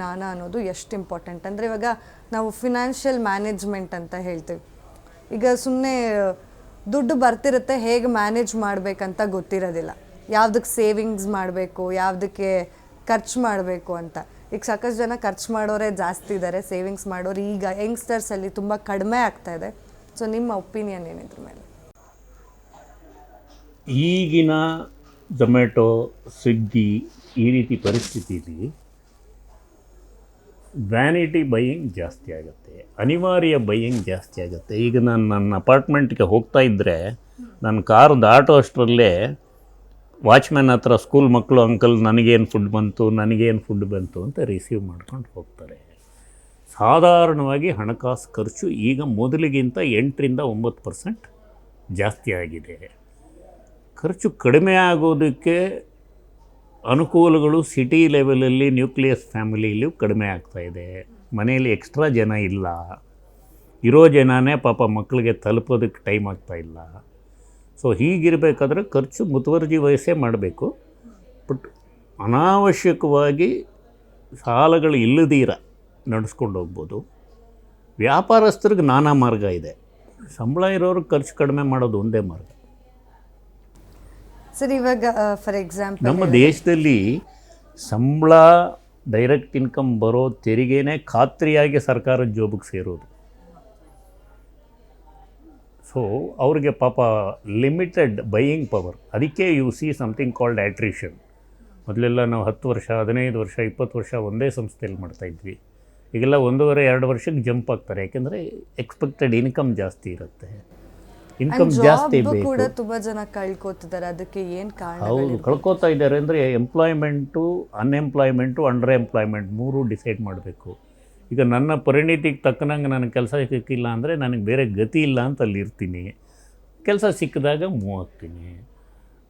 ಜ್ಞಾನ ಅನ್ನೋದು ಎಷ್ಟು ಇಂಪಾರ್ಟೆಂಟ್ ಅಂದರೆ ಇವಾಗ ನಾವು ಫಿನಾನ್ಷಿಯಲ್ ಮ್ಯಾನೇಜ್ಮೆಂಟ್ ಅಂತ ಹೇಳ್ತೀವಿ. ಈಗ ಸುಮ್ಮನೆ ದುಡ್ಡು ಬರ್ತಿರುತ್ತೆ, ಹೇಗೆ ಮ್ಯಾನೇಜ್ ಮಾಡಬೇಕಂತ ಗೊತ್ತಿರೋದಿಲ್ಲ. ಯಾವುದಕ್ಕೆ ಸೇವಿಂಗ್ಸ್ ಮಾಡಬೇಕು, ಯಾವುದಕ್ಕೆ ಖರ್ಚು ಮಾಡಬೇಕು ಅಂತ. ಈಗ ಸಾಕಷ್ಟು ಜನ ಖರ್ಚು ಮಾಡೋರೇ ಜಾಸ್ತಿ ಇದ್ದಾರೆ ಸೇವಿಂಗ್ಸ್ ಮಾಡೋರು. ಈಗ ಯಂಗ್ಸ್ಟರ್ಸಲ್ಲಿ ತುಂಬ ಕಡಿಮೆ ಆಗ್ತಾ ಇದೆ. ಸೊ ನಿಮ್ಮ ಒಪಿನಿಯನ್ ಏನಿದ್ರ ಮೇಲೆ? ಈಗಿನ ಝೊಮ್ಯಾಟೊ ಸ್ವಿಗ್ಗಿ ಈ ರೀತಿ ಪರಿಸ್ಥಿತಿಯಲ್ಲಿ ವ್ಯಾನಿಟಿ ಬೈಯಿಂಗ್ ಜಾಸ್ತಿ ಆಗುತ್ತೆ. ಅನಿವಾರ್ಯ ಬೈಯಿಂಗ್ ಜಾಸ್ತಿ ಆಗುತ್ತೆ. ಈಗ ನಾನು ನನ್ನ ಅಪಾರ್ಟ್ಮೆಂಟ್ಗೆ ಹೋಗ್ತಾ ಇದ್ದರೆ ನನ್ನ ಕಾರು ದಾಟೋ ಅಷ್ಟರಲ್ಲೇ ವಾಚ್ಮ್ಯಾನ್ ಹತ್ರ ಸ್ಕೂಲ್ ಮಕ್ಕಳು ಅಂಕಲ್ ನನಗೇನು ಫುಡ್ ಬಂತು, ನನಗೇನು ಫುಡ್ ಬಂತು ಅಂತ ರಿಸೀವ್ ಮಾಡ್ಕೊಂಡು ಹೋಗ್ತಾರೆ. ಸಾಧಾರಣವಾಗಿ ಹಣಕಾಸು ಖರ್ಚು ಈಗ ಮೊದಲಿಗಿಂತ ಎಂಟರಿಂದ ಒಂಬತ್ತು ಪರ್ಸೆಂಟ್ ಜಾಸ್ತಿ ಆಗಿದೆ. ಖರ್ಚು ಕಡಿಮೆ ಆಗೋದಕ್ಕೆ ಅನುಕೂಲಗಳು ಸಿಟಿ ಲೆವೆಲಲ್ಲಿ ನ್ಯೂಕ್ಲಿಯಸ್ ಫ್ಯಾಮಿಲಿಯಲ್ಲಿ ಕಡಿಮೆ ಇದೆ. ಮನೆಯಲ್ಲಿ ಎಕ್ಸ್ಟ್ರಾ ಜನ ಇಲ್ಲ. ಇರೋ ಜನನೇ ಪಾಪ ಮಕ್ಕಳಿಗೆ ತಲುಪೋದಕ್ಕೆ ಟೈಮ್ ಆಗ್ತಾಯಿಲ್ಲ ಸೊ ಹೀಗಿರಬೇಕಾದ್ರೆ ಖರ್ಚು ಮುತುವರ್ಜಿ ವಯಸ್ಸೇ ಮಾಡಬೇಕು. ಬಟ್ ಅನಾವಶ್ಯಕವಾಗಿ ಸಾಲಗಳು ಇಲ್ಲದೀರ ನಡೆಸ್ಕೊಂಡು ಹೋಗ್ಬೋದು. ವ್ಯಾಪಾರಸ್ಥರಿಗೆ ನಾನಾ ಮಾರ್ಗ ಇದೆ. ಸಂಬಳ ಇರೋರು ಖರ್ಚು ಕಡಿಮೆ ಮಾಡೋದು ಒಂದೇ ಮಾರ್ಗ. ಸರ್ ಇವಾಗ ಫಾರ್ ಎಕ್ಸಾಂಪಲ್ ನಮ್ಮ ದೇಶದಲ್ಲಿ ಸಂಬಳ ಡೈರೆಕ್ಟ್ ಇನ್ಕಮ್ ಬರೋ ತೆರಿಗೆನೇ ಖಾತ್ರಿಯಾಗಿ ಸರ್ಕಾರದ ಜೋಬಿಗೆ ಸೇರೋದು. ಸೊ ಅವ್ರಿಗೆ ಪಾಪ ಲಿಮಿಟೆಡ್ ಬೈಯಿಂಗ್ ಪವರ್ ಅದಕ್ಕೆ you see something called attrition ಮೊದಲೆಲ್ಲ ನಾವು ಹತ್ತು ವರ್ಷ ಹದಿನೈದು ವರ್ಷ ಇಪ್ಪತ್ತು ವರ್ಷ ಒಂದೇ ಸಂಸ್ಥೆಯಲ್ಲಿ ಮಾಡ್ತಾಯಿದ್ವಿ ಈಗೆಲ್ಲ ಒಂದೂವರೆ ಎರಡು ವರ್ಷಕ್ಕೆ ಜಂಪ್ ಆಗ್ತಾರೆ. ಯಾಕೆಂದರೆ ಎಕ್ಸ್ಪೆಕ್ಟೆಡ್ ಇನ್ಕಮ್ ಜಾಸ್ತಿ ಇರುತ್ತೆ. ಇನ್ಕಮ್ ಜಾಸ್ತಿ ಬೇಕು. ಕೂಡ ತುಂಬಾ ಜನ ಕಳ್ಕೊತಿದ್ದಾರೆ. ಅದಕ್ಕೆ ಏನು ಕಾರಣ ಹೌದು ಕಳ್ಕೊತಾ ಇದ್ದಾರೆ ಅಂದರೆ ಎಂಪ್ಲಾಯ್ಮೆಂಟು ಅನ್ಎಂಪ್ಲಾಯ್ಮೆಂಟು ಅಂಡರ್ ಎಂಪ್ಲಾಯ್ಮೆಂಟ್ ಮೂರು ಡಿಸೈಡ್ ಮಾಡಬೇಕು. ಈಗ ನನ್ನ ಪರಿಣಿತಿಗೆ ತಕ್ಕನಂಗೆ ನನಗೆ ಕೆಲಸ ಸಿಕ್ಕಿಲ್ಲ ಅಂದರೆ ನನಗೆ ಬೇರೆ ಗತಿ ಇಲ್ಲ ಅಂತ ಅಲ್ಲಿ ಇರ್ತೀನಿ. ಕೆಲಸ ಸಿಕ್ಕಿದಾಗ ಮೂವ್ ಆಗ್ತೀನಿ.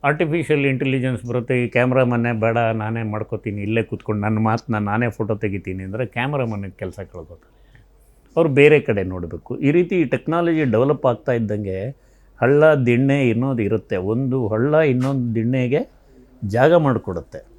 ಆರ್ಟಿಫಿಷಿಯಲ್ ಇಂಟೆಲಿಜೆನ್ಸ್ ಬರುತ್ತೆ ಈ ಕ್ಯಾಮ್ರಾಮನ್ನೇ ಬೇಡ ನಾನೇ ಮಾಡ್ಕೋತೀನಿ ಇಲ್ಲೇ ಕೂತ್ಕೊಂಡು ನನ್ನ ಮಾತನ್ನ ನಾನೇ ಫೋಟೋ ತೆಗಿತೀನಿ ಅಂದರೆ ಕ್ಯಾಮ್ರಾಮನ್ನಿಗೆ ಕೆಲಸ ಕಳ್ಕೊತಾರೆ. ಅವ್ರು ಬೇರೆ ಕಡೆ ನೋಡಬೇಕು. ಈ ರೀತಿ ಟೆಕ್ನಾಲಜಿ ಡೆವಲಪ್ ಆಗ್ತಾ ಇದ್ದಂಗೆ ಹಳ್ಳ, ದಿಣ್ಣೆ ಇನ್ನೊಂದು ಇರುತ್ತೆ. ಒಂದು ಹಳ್ಳ ಇನ್ನೊಂದು ದಿಣ್ಣೆಗೆ ಜಾಗ ಮಾಡಿಕೊಡುತ್ತೆ.